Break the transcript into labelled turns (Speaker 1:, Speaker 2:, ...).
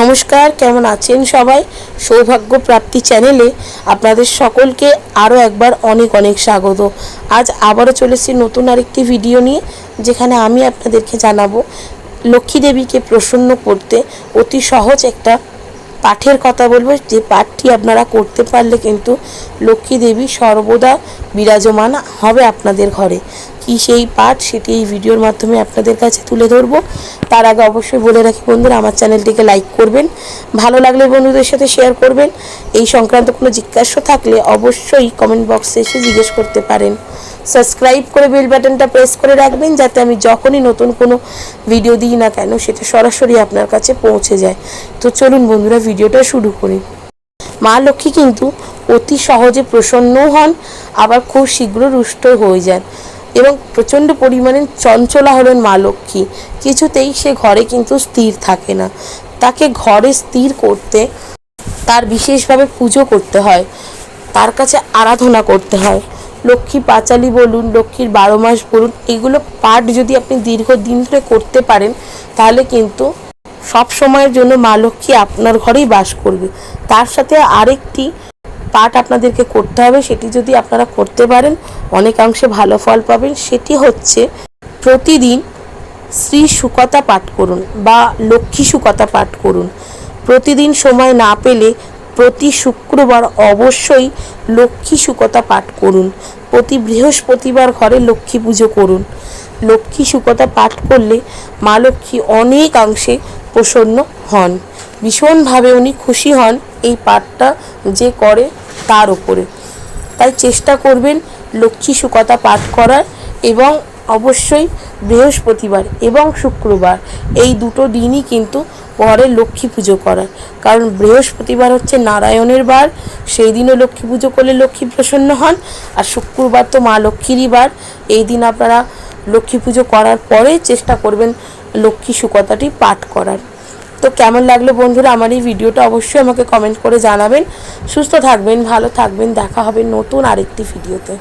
Speaker 1: নমস্কার, কেমন আছেন সবাই? সৌভাগ্য প্রাপ্তি চ্যানেলে আপনাদের সকলকে আরও একবার অনেক অনেক স্বাগত। আজ আবারও চলেছি নতুন আরেকটি ভিডিও নিয়ে, যেখানে আমি আপনাদেরকে জানাব লক্ষ্মী দেবীকে প্রসন্ন করতে অতি সহজ একটা পাঠের কথা বলব। যে পাঠটি আপনারা করতে পারলে কিন্তু লক্ষ্মী দেবী সর্বদা বিরাজমান হবে আপনাদের ঘরে। কি সেই পাঠ সেটি এই ভিডিওর মাধ্যমে আপনাদের কাছে তুলে ধরবো। তার আগে অবশ্যই বলে রাখি বন্ধুরা, আমার চ্যানেলটিকে লাইক করবেন, ভালো লাগলে বন্ধুদের সাথে শেয়ার করবেন। এই সংক্রান্ত কোনো জিজ্ঞাসা থাকলে অবশ্যই কমেন্ট বক্সে এসে জিজ্ঞেস করতে পারেন। সাবস্ক্রাইব করে বেল বাটনটা প্রেস করে রাখবেন, যাতে আমি যখনই নতুন কোনো ভিডিও দিই না কেন, সেটা সরাসরি আপনার কাছে পৌঁছে যায়। তো চলুন বন্ধুরা, ভিডিওটা শুরু করি। মা লক্ষ্মী কিন্তু অতি সহজে প্রসন্নও হন, আবার খুব শীঘ্র রুষ্ট হয়ে যান। এবং প্রচণ্ড পরিমাণে চঞ্চলা হলেন মা লক্ষ্মী। কিছুতেই সে ঘরে কিন্তু স্থির থাকে না। তাকে ঘরে স্থির করতে তার বিশেষভাবে পুজো করতে হয়। তার কাছে আরাধনা করতে হয়। লক্ষ্মী পাঁচালি বলুন, লক্ষ্মীর বারো মাস বলুন, এগুলো পাঠ যদি আপনি দীর্ঘদিন ধরে করতে পারেন, তাহলে কিন্তু সব সময়ের জন্য মা লক্ষ্মী আপনার ঘরেই বাস করবে। তার সাথে আরেকটি পাঠ আপনাদেরকে করতে হবে, সেটি যদি আপনারা করতে পারেন, অনেকাংশে ভালো ফল পাবেন। সেটি হচ্ছে প্রতিদিন শ্রী সুকতা পাঠ করুন বা লক্ষ্মী সুকতা পাঠ করুন। প্রতিদিন সময় না পেলে প্রতি শুক্রবার অবশ্যই লক্ষ্মী সুকতা পাঠ করুন। প্রতি বৃহস্পতিবার ঘরে লক্ষ্মী পুজো করুন। লক্ষ্মী সুকতা পাঠ করলে মা লক্ষ্মী অনেকাংশে প্রসন্ন হন। ভীষণভাবে উনি খুশি হন এই পাঠটা যে করে। তার ওপরে তাই চেষ্টা করবেন লক্ষ্মী সুকতা পাঠ করার এবং অবশ্যই বৃহস্পতিবার এবং শুক্রবার এই দুটো দিনই কিন্তু ঘরে লক্ষ্মী পুজো করার। কারণ বৃহস্পতিবার হচ্ছে নারায়ণের বার, সেই দিনও লক্ষ্মী পুজো করলে লক্ষ্মী প্রসন্ন হন। আর শুক্রবার তো মা লক্ষ্মীরই বার। এই দিন আপনারা লক্ষ্মী পুজো করার পরে চেষ্টা করবেন লক্ষ্মী সুকতাটি পাঠ করার। তো কেমন লাগল বন্ধুরা আমার এই ভিডিওটা অবশ্যই আমাকে কমেন্ট করে জানাবেন। সুস্থ থাকবেন, ভালো থাকবেন, দেখা হবে নতুন আরেকটি ভিডিওতে।